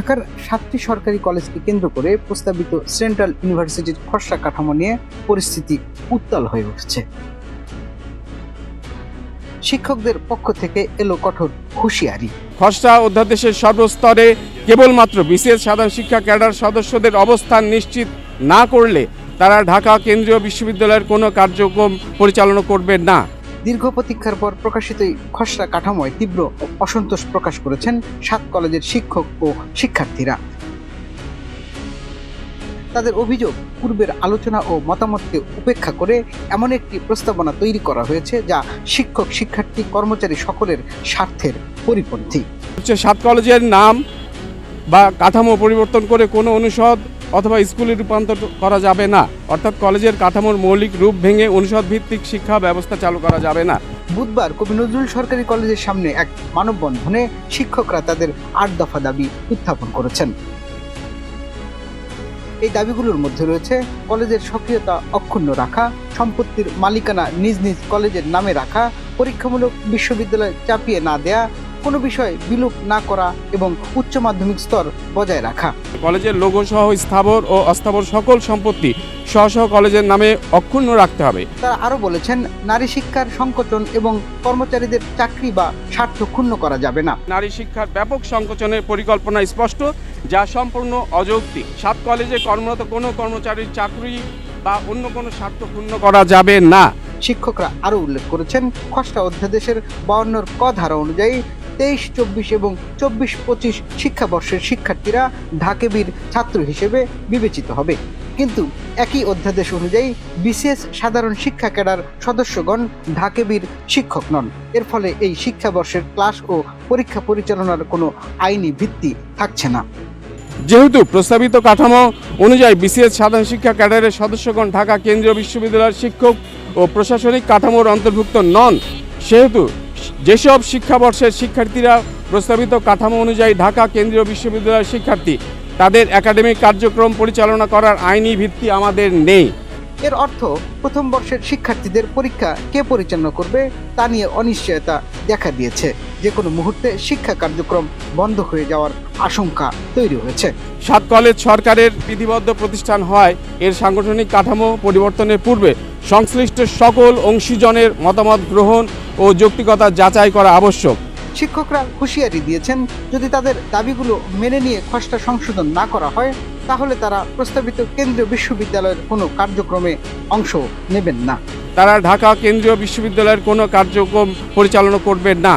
ঢাকার সাতটি সরকারি কলেজকে কেন্দ্র করে প্রস্তাবিত সেন্ট্রাল ইউনিভার্সিটির খসড়া কাঠামো নিয়ে পরিস্থিতি উত্তাল হয়ে উঠছে। শিক্ষকদের পক্ষ থেকে এলো কঠোর হুঁশিয়ারি। খসড়া অধ্যাদেশের সর্বস্তরে কেবলমাত্র বিসিএস সাধারণ শিক্ষা ক্যাডার সদস্যদের অবস্থান নিশ্চিত না করলে তারা ঢাকা কেন্দ্রীয় বিশ্ববিদ্যালয়ের কোনো কার্যক্রম পরিচালনা করবেন না। দীর্ঘ প্রতীক্ষার পর প্রকাশিত খসড়া কাঠামোয় তীব্র অসন্তোষ প্রকাশ করেছেন সাত কলেজের শিক্ষক ও শিক্ষার্থীরা। তাদের অভিযোগ, পূর্বের আলোচনা ও মতামতকে উপেক্ষা করে এমন একটি প্রস্তাবনা তৈরি করা হয়েছে যা শিক্ষক, শিক্ষার্থী, কর্মচারী সকলের স্বার্থের পরিপন্থী। সাত কলেজের নাম বা কাঠামো পরিবর্তন করে কোনো অনুষদ অথবা স্কুলে রূপান্তর করা যাবে না। অর্থাৎ কলেজের কাঠামোর মৌলিক রূপ ভেঙে অনুষদ ভিত্তিক শিক্ষা ব্যবস্থা চালু করা যাবে না। বুধবার কবি নজরুল সরকারি কলেজের সামনে এক মানববন্ধনে শিক্ষকরা তাদের আট দফা দাবি উত্থাপন করেছেন। এই দাবিগুলোর মধ্যে রয়েছে কলেজের সক্রিয়তা অক্ষুণ্ণ রাখা, সম্পত্তির মালিকানা নিজ নিজ কলেজের নামে রাখা, পরীক্ষামূলক বিশ্ববিদ্যালয় চাপিয়ে না দেয়া কোনো বিষয় বিলোপ না করা এবং উচ্চ মাধ্যমিক স্তর বজায় রাখা। কলেজের লোগো সহ স্থাবর ও অস্থাবর সকল সম্পত্তি সহ সহ কলেজের নামে অক্ষুণ্ণ রাখতে হবে। তারা আরও বলেছেন নারী শিক্ষার সংকোচন এবং কর্মচারীদের চাকরি বা স্বার্থ ক্ষুণ্ণ করা যাবে না। নারী শিক্ষার ব্যাপক সংকোচনের পরিকল্পনা স্পষ্ট যা সম্পূর্ণ অযৌক্তিক। সাত কলেজে কর্মরত কোনো কর্মচারীর চাকরি বা অন্য কোনো স্বার্থ পূর্ণ করা যাবে না। শিক্ষকরা আরও উল্লেখ করেছেন খসড়া অধ্যাদেশের বাউন্নর ক ধারা অনুযায়ী তেইশ চব্বিশ এবং চব্বিশ, পঁচিশ শিক্ষাবর্ষের শিক্ষার্থীরা ঢাকেবির ছাত্র হিসেবে বিবেচিত হবে। কিন্তু একই অধ্যাদেশ অনুযায়ী বিশেষ সাধারণ শিক্ষা ক্যাডার সদস্যগণ ঢাকেবির শিক্ষক নন। এর ফলে এই শিক্ষাবর্ষের ক্লাস ও পরীক্ষা পরিচালনার কোনো আইনি ভিত্তি থাকছে না। যেহেতু প্রস্তাবিত কাঠামো অনুযায়ী বিসিএস সাধারণ শিক্ষা ক্যাডারের সদস্যগণ ঢাকা কেন্দ্রীয় বিশ্ববিদ্যালয়ের শিক্ষক ও প্রশাসনিক কাঠামোর অন্তর্ভুক্ত নন, সেহেতু যেসব শিক্ষাবর্ষের শিক্ষার্থীরা প্রস্তাবিত কাঠামো অনুযায়ী ঢাকা কেন্দ্রীয় বিশ্ববিদ্যালয়ের শিক্ষার্থী তাদের একাডেমিক কার্যক্রম পরিচালনা করার আইনি ভিত্তি আমাদের নেই। এর অর্থ প্রথম বর্ষের শিক্ষার্থীদের পরীক্ষা কে পরিচালনা করবে তা নিয়ে অনিশ্চয়তা দেখা দিয়েছে। যে কোনো মুহূর্তে শিক্ষা কার্যক্রম বন্ধ হয়ে যাওয়ার আশঙ্কা তৈরি হয়েছে। সাত কলেজ সরকারের বিধিবদ্ধ প্রতিষ্ঠান হয় এর সাংগঠনিক কাঠামো পরিবর্তনের পূর্বে সংশ্লিষ্ট সকল অংশীজনের মতামত গ্রহণ ও যৌক্তিকতা যাচাই করা আবশ্যক। শিক্ষকরা হুঁশিয়ারি দিয়েছেন যদি তাদের দাবিগুলো মেনে নিয়ে খসড়া সংশোধন না করা হয় তাহলে তারা প্রস্তাবিত কেন্দ্রীয় বিশ্ববিদ্যালয়ের কোনো কার্যক্রমে অংশ নেবেন না। তারা ঢাকা কেন্দ্রীয় বিশ্ববিদ্যালয়ের কোনো কার্যক্রম পরিচালনা করবেন না।